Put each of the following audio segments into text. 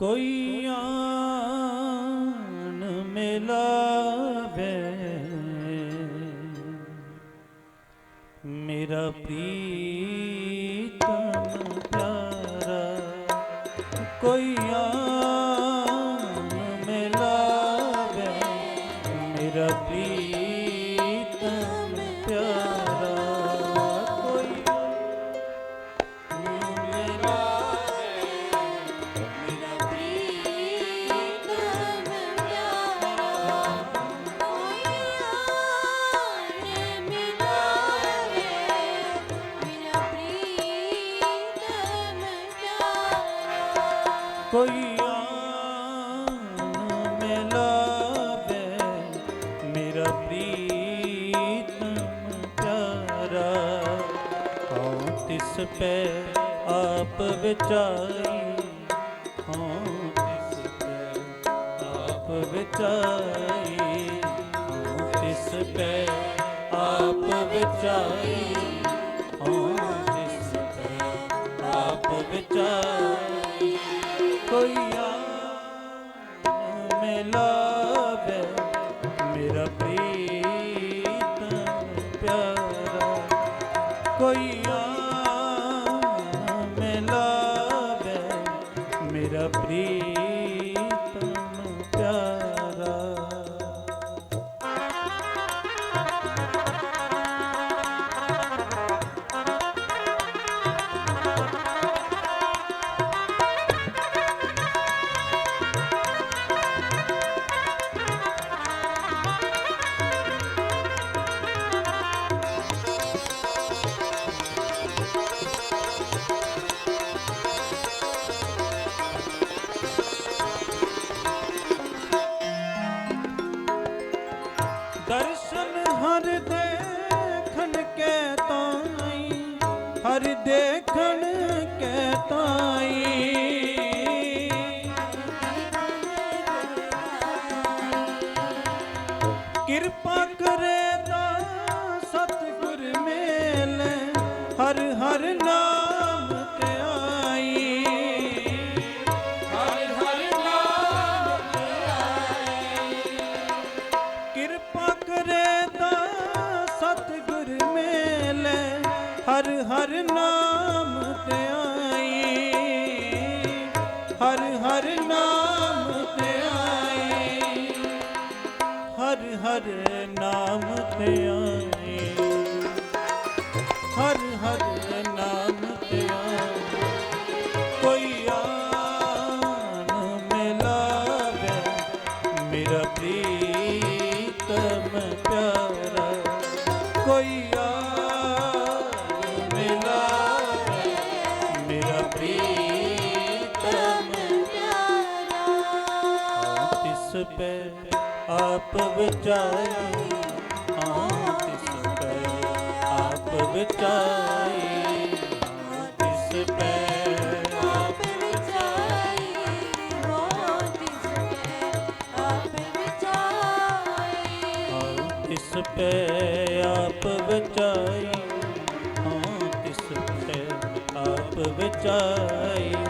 ਕੋਈ ਆਨ ਮਿਲਾਵੇ ਮੇਰਾ ਪ੍ਰੀਤਮ ਪੈ ਆਪ ਵਿਚਾਈ ਹਉ ਤਿਸ ਪੈ, ਆਪ ਵਿਚਾਈ ਹਉ ਤਿਸ ਪੈ, ਆਪ ਵਿਚਾਈ ਹਉ ਤਿਸ ਪੈ, ਆਪ ਵਿਚਾਈ ਹਰ ਹਰ ਨਾਮ ਤੇ ਹਰ ਹਰ ਨਾਮ ਕਿਰਪਾ ਕਰੇ ਤਾਂ ਸਤਿਗੁਰ ਮੇਲੇ। ਹਰ ਹਰ ਨਾਮ ਤੇ ਹਰ ਹਰ ਨਾਮ ਤੇ ਹਰ ਹਰ ਨਾਮ ਤੇ ਹਰ ਹਰ ਨਾਮ ਤੇ ਕੋਈ ਆਨ ਮਿਲਾਵੇ, ਮੇਰਾ ਪ੍ਰੀਤਮ ਪਿਆਰਾ। ਕੋਈ ਆਨ ਮਿਲਾਵੇ, ਮੇਰਾ ਪ੍ਰੀਤਮ ਤਿਸ ਪੈ ਆਪ ਵਿਚਾਈ ਪੈ ਆਪ ਹਾਂ ਵਿਚਾਈ ਹਾਂ ਤਿਸ ਪੈ ਆਪ ਵਿਚਾਈ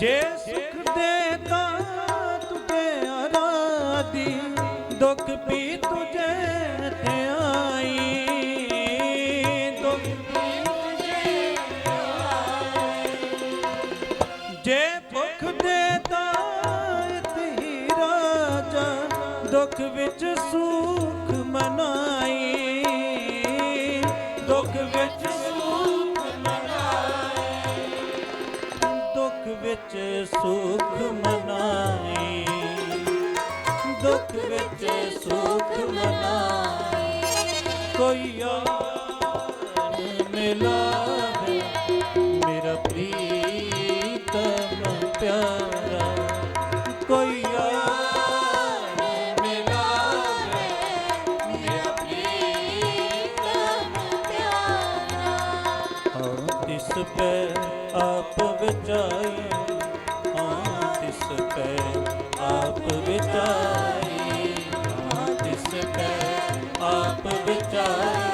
ਜੇ ਸੁਖ ਦੇਤਾ ਤੁਝੇ ਆਰਾਦੀ ਦੁੱਖ ਵੀ ਤੁਝੇ ਧਿਆਈ। ਦੁੱਖ ਪੀ ਤੁਝੇ ਜੇ ਭੁਖ ਦੇਤਾ ਇਤਹੀ ਰਾਜਾ, ਦੁੱਖ ਵਿੱਚ ਸੁਖ ਮਨਾਈ। ਦੁੱਖ ਵਿੱਚ ਵਿੱਚ ਸੁਖ ਮਨਾਏ। ਦੁੱਖ ਵਿੱਚ ਸੁਖ ਮਨਾਏ। ਕੋਈ ਯਾਰ ਮਿਲਾਵੇ। ਮੇਰਾ ਪ੍ਰੀਤਮ ਪਿਆਰਾ। ਆਪ ਵਿਚਾਈ ਹਾਂ ਤਿਸ ਪੈ ਆਪ ਵਿਚਾਈ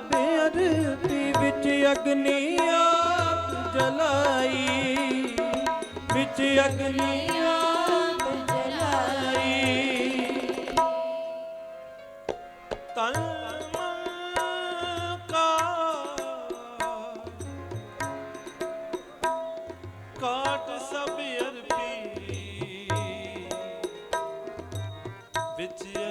ਕਾਟ ਵਿੱਚ ਅਗਨੀ ਆਪ ਜਲਾਈ। ਵਿੱਚ ਅਗਨੀ ਆਪ ਜਲਾਈ। ਤਨ ਮਨ ਕਾਟ ਕਾਟ ਸਭ ਅਰਪੀ। ਵਿੱਚ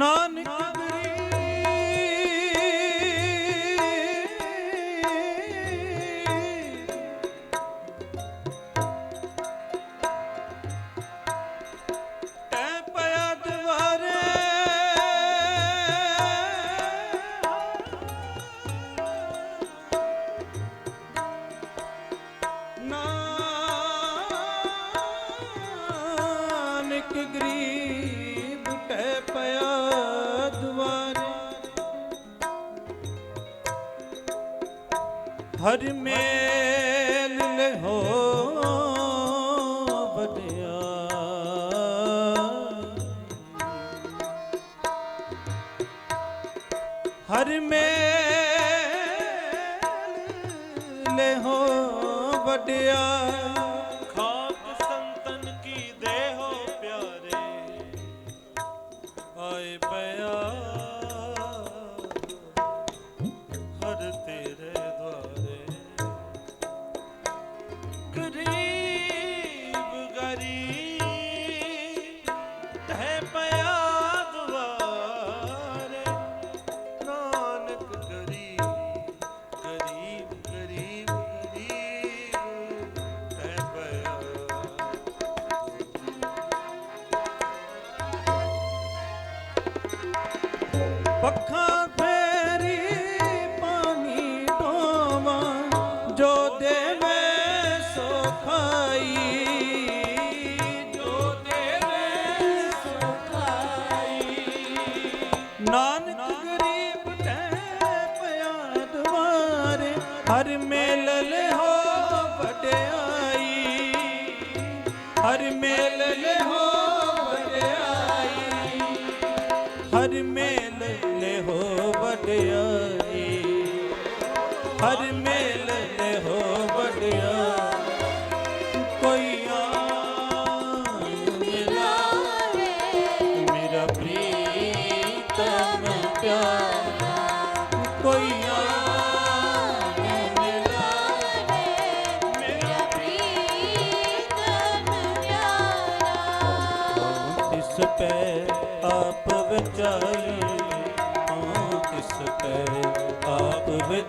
ਨਾਨਕ ਹਰ ਮੇਲ ਲਹੋ ਵਡਿਆ। ਹਰ ਮੇਲ ਲਹੋ ਵਡਿਆ। ਖਾਕ ਪੱਖਾਂ ਫੇਰੀ ਪਾਣੀ ਢੋਵਾ, ਜੋ ਦੇਵੇ ਸੋ ਖਾਈ ਜੋ ਦੇਵੇ ਸੋ ਖਾਈ ਨਾਨਕ ਗਰੀਬ ਤੈ ਪਿਆ ਦਵਾਰੇ, ਹਰ ਮੇਲਲ ਹੋ ਵਡਿਆਈ। ਹਰ